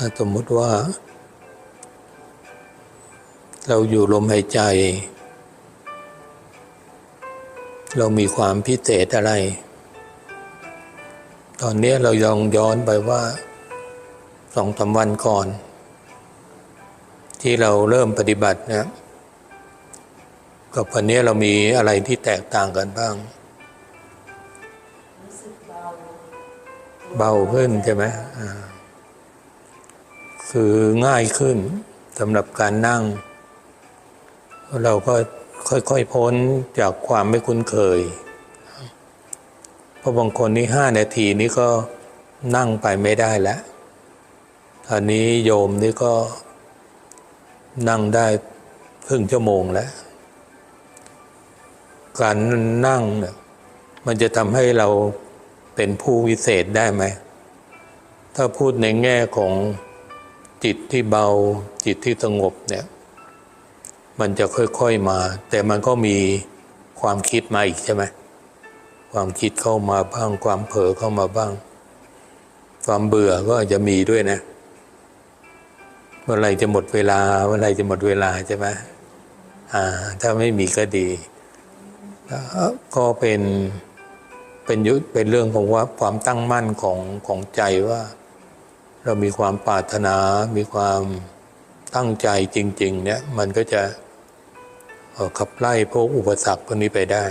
ถ้าสมมุติว่า เราอยู่ลมหายใจ เรามีความพิเศษอะไร ตอนนี้เราลองย้อนไปว่าสองสามวันก่อน ที่เราเริ่มปฏิบัติเนี่ยกับวันนี้เรามีอะไรที่แตกต่างกันบ้างรู้สึกเบาเบาขึ้นใช่ไหมอ่า คือง่ายขึ้นสำหรับการนั่ง เราก็ค่อยๆพ้นจากความไม่คุ้นเคย เพราะบางคนนี่ห้านาทีนี้ก็นั่งไปไม่ได้แล้วอันนี้โยมนี่ก็นั่งได้ครึ่งชั่วโมงแล้ว การนั่งเนี่ยมันจะทำให้เราเป็นผู้วิเศษได้ไหม ถ้าพูดในแง่ของ จิตที่เบาจิตที่สงบเนี่ย มันจะค่อยๆมา แต่มันก็มีความคิดมาอีกใช่ไหมความคิดเข้ามาบ้าง ความเผลอเข้ามาบ้าง ความเบื่อก็อาจจะมีด้วยนะเมื่อไรจะหมดเวลาเมื่อไรจะหมดเวลาใช่ไหมอ่า ถ้าไม่มีก็ดีก็เป็นเป็นยุเป็นเรื่องของว่าความตั้งมั่นของของใจว่า เรามีความปรารถนา มีความตั้งใจจริง ๆ เนี่ย มันก็จะออขับไล่พวกอุปสรรคพวกนี้ไปได้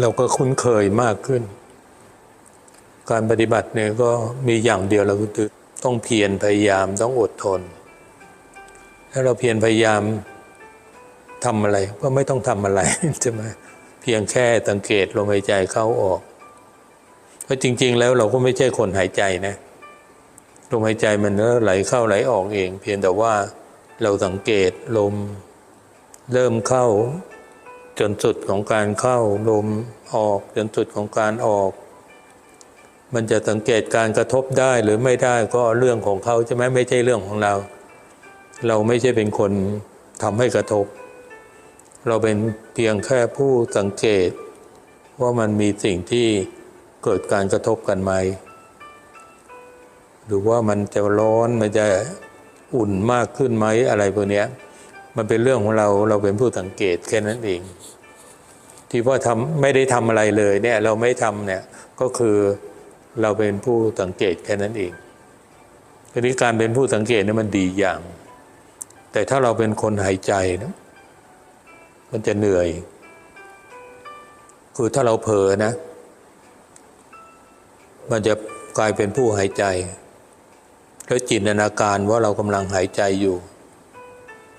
เราก็คุ้นเคยมากขึ้น การปฏิบัติเนี่ยก็มีอย่างเดียวเราคือต้องเพียรพยายามต้องอดทน ถ้าเราเพียรพยายามทำอะไรก็ไม่ต้องทำอะไรใช่ไหมเพียงแค่สังเกตลมหายใจเข้าออก เพราะจริง ๆ แล้วเราก็ไม่ใช่คนหายใจนะลมหายใจมันก็ไหลเข้าไหลออกเอง เพียงแต่ว่าเราสังเกตลมเริ่มเข้า จนสุดของการเข้า ลมออกจนสุดของการออก มันจะสังเกตการกระทบได้หรือไม่ได้ก็เรื่องของเขาใช่ไหมไม่ใช่เรื่องของเรา เราไม่ใช่เป็นคนทำให้กระทบ เราเป็นเพียงแค่ผู้สังเกตว่ามันมีสิ่งที่ เกิดการกระทบกันไหม หรือว่ามันจะร้อนมันจะอุ่นมากขึ้นไหมอะไรพวกนี้มันเป็นเรื่องของเราเราเป็นผู้สังเกตแค่นั้นเอง ที่ว่าทำไม่ได้ทำอะไรเลยเนี่ยเราไม่ทำเนี่ยก็คือเราเป็นผู้สังเกตแค่นั้นเองทีนี้การเป็นผู้สังเกตเนี่ยมันดีอย่าง แต่ถ้าเราเป็นคนหายใจนะมันจะเหนื่อย คือถ้าเราเผลอนะ มันจะกลายเป็นผู้หายใจ แล้วจินตนาการว่าเรากำลังหายใจอยู่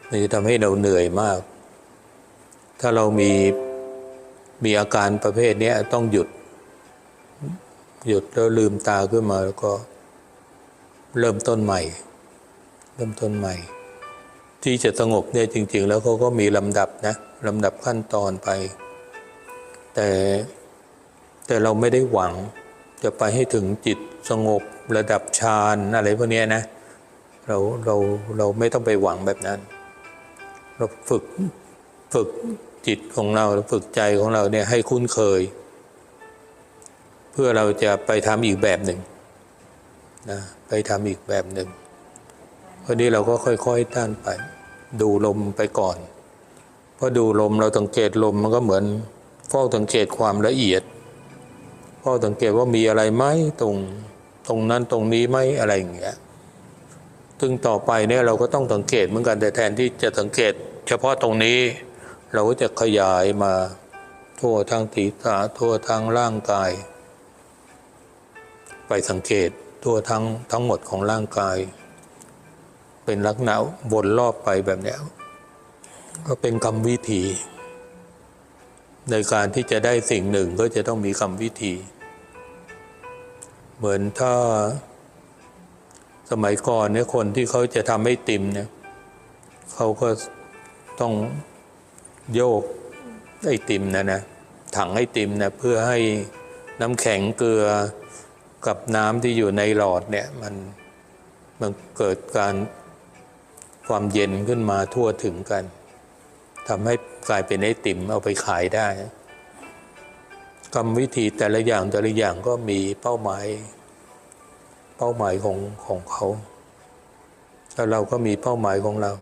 มันจะทำให้เราเหนื่อยมาก ถ้าเรามีมีอาการประเภทนี้ต้องหยุด หยุดแล้วลืมตาขึ้นมาแล้วก็เริ่มต้นใหม่ เริ่มต้นใหม่ ที่จะสงบเนี่ยจริง ๆ แล้วเขาก็มีลำดับนะลำดับขั้นตอนไป แต่แต่เราไม่ได้หวัง จะไปให้ถึงจิตสงบระดับฌานอะไรพวกนี้นะเราเราเราไม่ต้องไปหวังแบบนั้น เราฝึกฝึกจิตของเราฝึกใจของเราเนี่ยให้คุ้นเคย เพื่อเราจะไปทำอีกแบบหนึ่งนะไปทำอีกแบบหนึ่งวันนี้เราก็ค่อยๆต้านไป ดูลมไปก่อนเพราะดูลมเราสังเกตลมมันก็เหมือนเฝ้าสังเกตความละเอียด เฝ้าสังเกตว่ามีอะไรไหมตรงตรงนั้นตรงนี้ไหมอะไรอย่างเงี้ยซึ่งต่อไปเนี่ยเราก็ต้องสังเกตเหมือนกันแต่แทนที่จะสังเกต เฉพาะตรงนี้ เราก็จะขยายมาทั่วทั้งศีรษะทั่วทั้งร่างกาย ไปสังเกตทั่วทั้งทั้งหมดของร่างกาย เป็นลักษณะวนรอบไปแบบนี้ก็เป็นกรรมวิธี ในการที่จะได้สิ่งหนึ่งก็จะต้องมีกรรมวิธี เหมือนถ้าสมัยก่อนเนี่ยคนที่เขาจะทำให้ติมเนี่ยเขาก็ต้องโยกไอติมนะนะถังไอติมนะเพื่อให้น้ำแข็งเกลือกับน้ำที่อยู่ในหลอดเนี่ยมันมันเกิดการความเย็นขึ้นมาทั่วถึงกัน ทำให้กลายเป็นไอติมเอาไปขายได้กรรมวิธีแต่ละอย่างแต่ละอย่างก็มีเป้าหมาย เป้าหมายของของเขาแล้วเราก็มีเป้าหมายของเรา